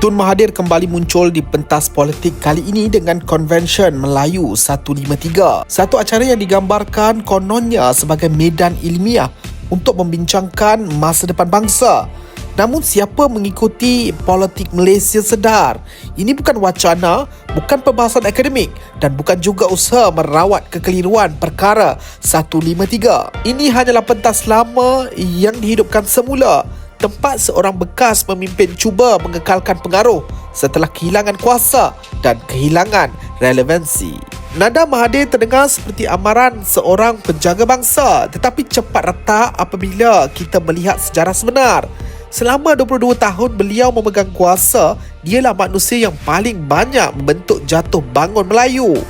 Tun Mahathir kembali muncul di pentas politik kali ini dengan Convention Melayu 153. Satu acara yang digambarkan kononnya sebagai medan ilmiah untuk membincangkan masa depan bangsa. Namun siapa mengikuti politik Malaysia sedar, ini bukan wacana, bukan perbahasan akademik dan bukan juga usaha merawat kekeliruan perkara 153. Ini hanyalah pentas lama yang dihidupkan semula tempat seorang bekas pemimpin cuba mengekalkan pengaruh setelah kehilangan kuasa dan kehilangan relevansi. Nada Mahathir terdengar seperti amaran seorang penjaga bangsa tetapi cepat retak apabila kita melihat sejarah sebenar. Selama 22 tahun beliau memegang kuasa, dialah manusia yang paling banyak membentuk jatuh bangun Melayu.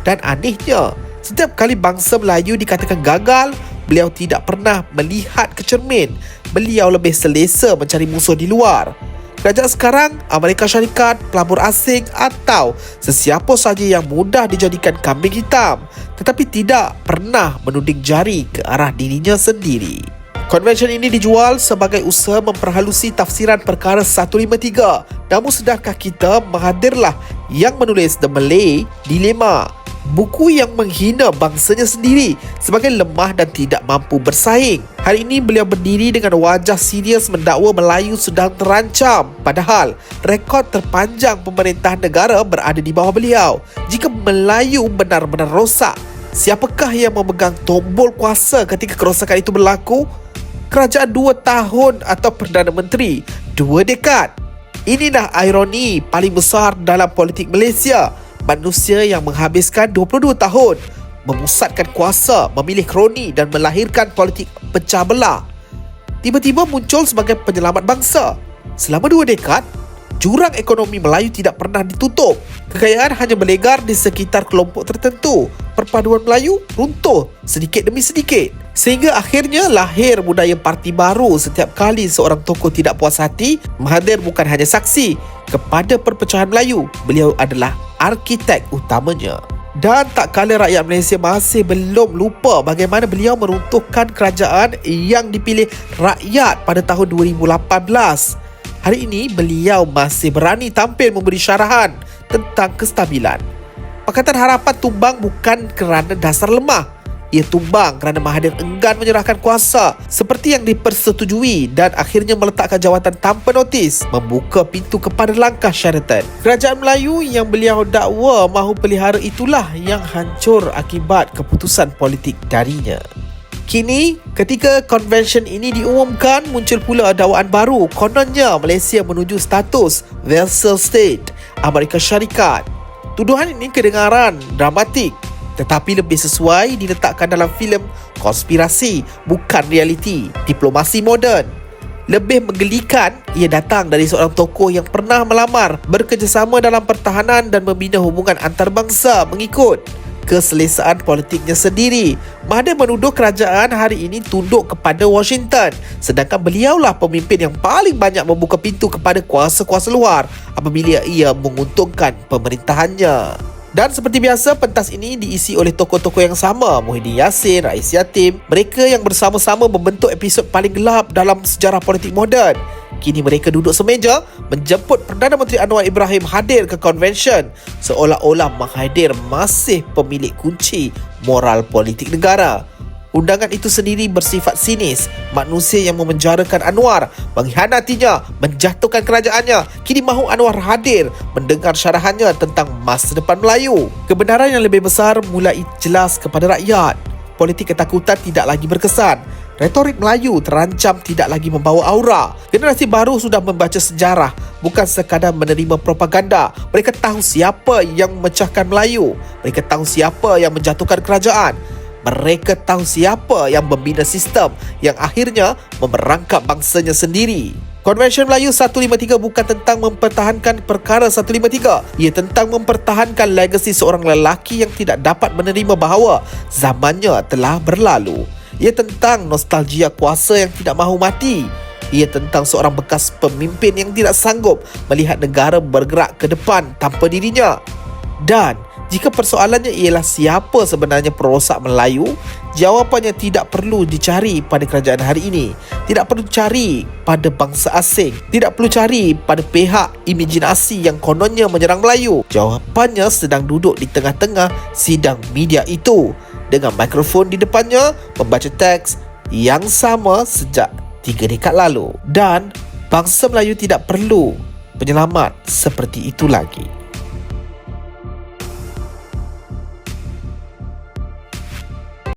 Dan anehnya, setiap kali bangsa Melayu dikatakan gagal, beliau tidak pernah melihat ke cermin beliau lebih selesa mencari musuh di luar. Kerajaan sekarang, Amerika Syarikat, pelabur asing atau sesiapa saja yang mudah dijadikan kambing hitam tetapi tidak pernah menuding jari ke arah dirinya sendiri. Konvensyen ini dijual sebagai usaha memperhalusi tafsiran perkara 153. Namun sedarkah kita menghadirlah yang menulis The Malay Dilemma buku yang menghina bangsanya sendiri sebagai lemah dan tidak mampu bersaing. Hari ini beliau berdiri dengan wajah serius mendakwa Melayu sedang terancam. Padahal rekod terpanjang pemerintahan negara berada di bawah beliau. Jika Melayu benar-benar rosak, siapakah yang memegang tombol kuasa ketika kerosakan itu berlaku? Kerajaan dua tahun atau Perdana Menteri dua dekad. Inilah ironi paling besar dalam politik Malaysia manusia yang menghabiskan 22 tahun memusatkan kuasa, memilih kroni dan melahirkan politik pecah belah. Tiba-tiba muncul sebagai penyelamat bangsa. Selama dua dekad, jurang ekonomi Melayu tidak pernah ditutup. Kekayaan hanya berlegar di sekitar kelompok tertentu. Perpaduan Melayu runtuh sedikit demi sedikit. Sehingga akhirnya lahir budaya parti baru setiap kali seorang tokoh tidak puas hati, Mahathir bukan hanya saksi kepada perpecahan Melayu. Beliau adalah arkitek utamanya. Dan tak kala rakyat Malaysia masih belum lupa bagaimana beliau meruntuhkan kerajaan yang dipilih rakyat pada tahun 2018. Hari ini beliau masih berani tampil memberi syarahan tentang kestabilan. Pakatan Harapan tumbang bukan kerana dasar lemah ia tumbang kerana Mahathir enggan menyerahkan kuasa seperti yang dipersetujui dan akhirnya meletakkan jawatan tanpa notis membuka pintu kepada langkah Sheraton. Kerajaan Melayu yang beliau dakwa mahu pelihara itulah yang hancur akibat keputusan politik darinya. Kini, ketika konvensyen ini diumumkan, muncul pula dakwaan baru. Kononnya, Malaysia menuju status vassal state Amerika Syarikat. Tuduhan ini kedengaran dramatik tetapi lebih sesuai diletakkan dalam filem konspirasi bukan realiti diplomasi moden lebih menggelikan ia datang dari seorang tokoh yang pernah melamar bekerjasama dalam pertahanan dan membina hubungan antarabangsa mengikut keselesaan politiknya sendiri. Mahathir menuduh kerajaan hari ini tunduk kepada Washington sedangkan beliaulah pemimpin yang paling banyak membuka pintu kepada kuasa-kuasa luar apabila ia menguntungkan pemerintahannya. Dan seperti biasa, pentas ini diisi oleh tokoh-tokoh yang sama, Muhyiddin Yassin, Rais Yatim. Mereka yang bersama-sama membentuk episod paling gelap dalam sejarah politik moden. Kini mereka duduk semeja menjemput Perdana Menteri Anwar Ibrahim hadir ke konvensyen seolah-olah Mahathir masih pemilik kunci moral politik negara. Undangan itu sendiri bersifat sinis. Manusia yang memenjarakan Anwar, mengkhianatinya, menjatuhkan kerajaannya, kini mahu Anwar hadir mendengar syarahannya tentang masa depan Melayu. Kebenaran yang lebih besar mulai jelas kepada rakyat. Politik ketakutan tidak lagi berkesan. Retorik Melayu terancam tidak lagi membawa aura. Generasi baru sudah membaca sejarah, bukan sekadar menerima propaganda. Mereka tahu siapa yang memecahkan Melayu. Mereka tahu siapa yang menjatuhkan kerajaan mereka tahu siapa yang membina sistem yang akhirnya memerangkap bangsanya sendiri. Konvensyen Melayu 153 bukan tentang mempertahankan perkara 153. Ia tentang mempertahankan legasi seorang lelaki yang tidak dapat menerima bahawa zamannya telah berlalu. Ia tentang nostalgia kuasa yang tidak mahu mati. Ia tentang seorang bekas pemimpin yang tidak sanggup melihat negara bergerak ke depan tanpa dirinya. Dan Jika persoalannya ialah siapa sebenarnya perosak Melayu, jawapannya tidak perlu dicari pada kerajaan hari ini. Tidak perlu cari pada bangsa asing. Tidak perlu cari pada pihak imajinasi yang kononnya menyerang Melayu. Jawapannya sedang duduk di tengah-tengah sidang media itu dengan mikrofon di depannya membaca teks yang sama sejak tiga dekad lalu. Dan bangsa Melayu tidak perlu penyelamat seperti itu lagi.